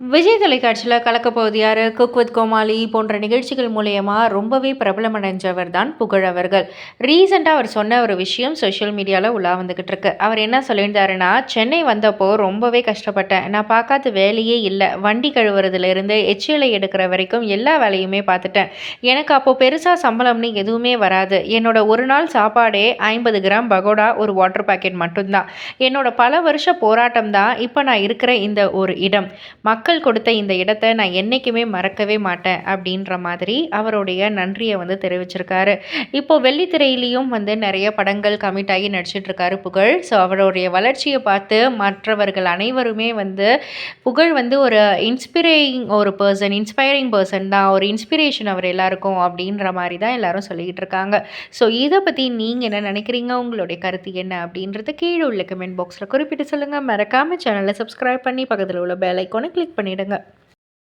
விஜய் தொலைக்காட்சியில் கலக்கப்போவது யார் cook with கோமாளி போன்ற நிகழ்ச்சிகள் மூலயமா ரொம்பவே பிரபலமடைஞ்சவர் தான் புகழ் அவர்கள். ரீசெண்டாக அவர் சொன்ன ஒரு விஷயம் சோஷியல் மீடியாவில் உலா வந்துக்கிட்டு இருக்கு. அவர் என்ன சொல்லியிருந்தாருன்னா சென்னை வந்தப்போ ரொம்பவே கஷ்டப்பட்டேன். நான் பார்க்காத வேலையே இல்லை. வண்டி கழுவுறதுலேருந்து எச்சிலை எடுக்கிற வரைக்கும் எல்லா வேலையுமே பார்த்துட்டேன். எனக்கு அப்போது பெருசாக சம்பளம்னு எதுவுமே வராது. என்னோட ஒரு நாள் சாப்பாடே ஐம்பது கிராம் பகோடா ஒரு வாட்டர் பேக்கெட் மட்டும்தான். என்னோட பல வருஷ போராட்டம் தான் இப்போ நான் இருக்கிற இந்த ஒரு இடம். மக்கள் மக்கள் கொடுத்த இந்த இடத்த நான் என்றைக்குமே மறக்கவே மாட்டேன் அப்படின்ற மாதிரி அவருடைய நன்றியை வந்து தெரிவிச்சிருக்காரு. இப்போது வெள்ளித்திரையிலையும் வந்து நிறைய படங்கள் கமிட் ஆகி நடிச்சிட்ருக்காரு புகழ். ஸோ அவருடைய வளர்ச்சியை பார்த்து மற்றவர்கள் அனைவருமே வந்து புகழ் வந்து ஒரு இன்ஸ்பிரேயிங் ஒரு பர்சன் இன்ஸ்பைரிங் பர்சன் தான். ஒரு இன்ஸ்பிரேஷன் அவர் எல்லாருக்கும் அப்படின்ற மாதிரி தான் எல்லாரும் சொல்லிக்கிட்டு இருக்காங்க. ஸோ இதை பற்றி நீங்கள் என்ன நினைக்கிறீங்க? உங்களுடைய கருத்து என்ன அப்படின்றது கீழே உள்ள கமெண்ட் பாக்ஸில் குறிப்பிட்டு சொல்லுங்கள் மறக்காமல் சேனலை சப்ஸ்கிரைப் பண்ணி பக்கத்தில் உள்ள பெல் ஐக்கானை கிளிக் பண்ணிவிடுங்க